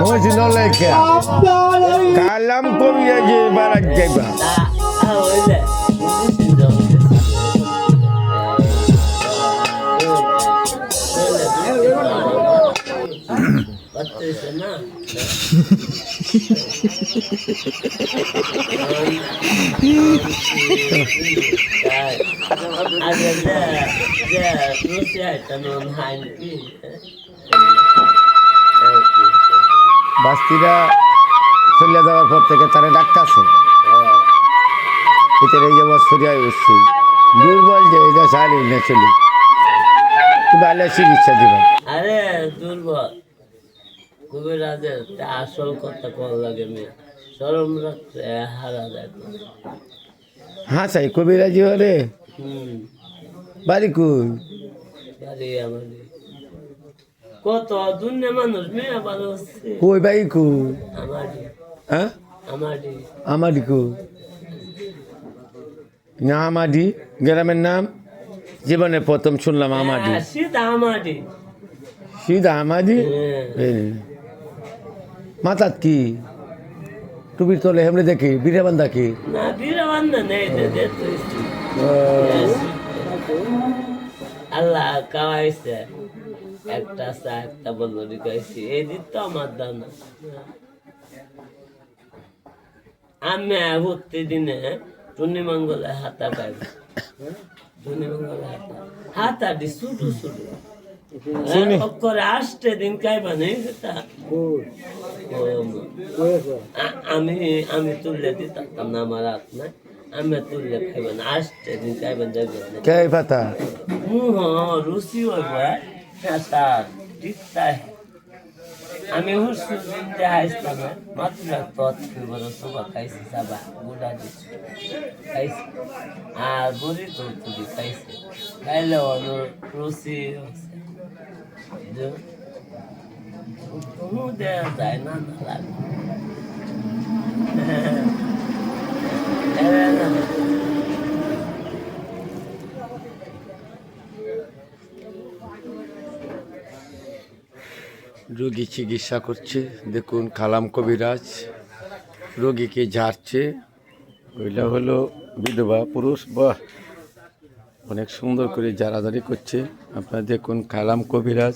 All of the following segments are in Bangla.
মহিষ লেখে কালাম কবিয়া যে বারাক যাইবা বাস্তিরা চলে যাওয়ার পর থেকে তারা ডাক্তারছে এটার এই যে বছরিয়ায় উঠছি দুর্বল যে এটা সারি না চলি। আলে চিকিৎসা দিবে আরে দুর্বল কবিরাজের তা আসল কথা কল লাগে মেয়ে? সরম রাখতে হারা যায় হ্যাঁ সাই কবিরাজি হরে বাড়ি কই? বাড়ি আমাদের। কত দুনিয়া মানুষ মেয়ে কই কই? আমারই। হ্যাঁ? আমারই। আমাডি কই? না আমাডি গ্রামের নাম? জীবনে প্রথম শুনলাম আমাডি হ্যাঁ, শীত আমারই। সিধা আমাডি হ্যাঁ। মাথাত কি টুপির তলে হেমড়ে দেখি বীরাবান্ধা কি? আল্লাহ একটা। চা একটা বলল রিকাইছি এই দিন তো আমার দানা আমি প্রতিদিনে পূর্ণিমঙ্গলে হাতা পাইব করে আসতে দিন খাইবা নেই সেটা। আমি আমি তুললে দিতাম না আমার না আমি তুললে খাইবেন আসতে দিন খাইবেন দেখবেন না। কে পাতা মুহ রুচি হইব এটা দিকতাই আমি হুসু যে আসতাম মাত্র তত বড় সুবা খাইছি সাবা গুড়া দিচ্ছি খাইছি। আর বড়ি তো তুলি খাইছি। খাইলে অনুর রুচি হচ্ছে রোগী চিকিৎসা করছে। দেখুন, কালাম কবিরাজ রোগীকে ঝাড়ছে। ওইটা হলো বিধবা পুরুষ। বাহ! অনেক সুন্দর করে জারাজারি করছে। আপনারা দেখুন, কালাম কবিরাজ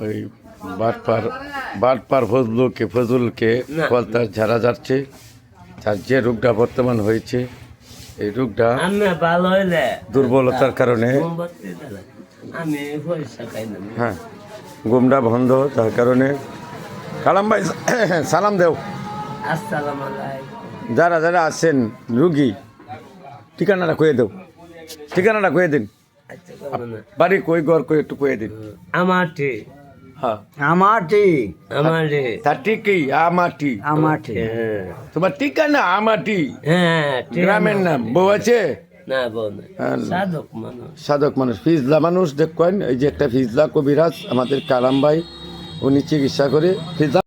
ওই বাটপার বাটপার ফজলুকে ফজলকে না। ফলতার ঝাড়া যাচ্ছে তার যে রোগটা বর্তমান হয়েছে এই রোগটা দুর্বলতার কারণে হ্যাঁ গুমটা বন্ধ তার কারণে কালাম ভাই সালাম দেও। আসসালাম যারা যারা আছেন রুগী ঠিকানাটা কয়ে দেও। ঠিকানাটা কয়ে দিন। আচ্ছা। বাড়ি কই ঘর কই একটু কয়ে দিন। আমার হ্যাঁ আমাটি। হ্যাঁ তোমার ঠিকানা আমাটি? হ্যাঁ গ্রামের নাম। বউ আছে? হ্যাঁ। সাধক মানুষ। সাধক মানুষ। ফিজলা মানুষ দেখবেন এই যে একটা ফিজলা কবিরাজ আমাদের কালাম ভাই উনি চিকিৎসা করে ফিজলা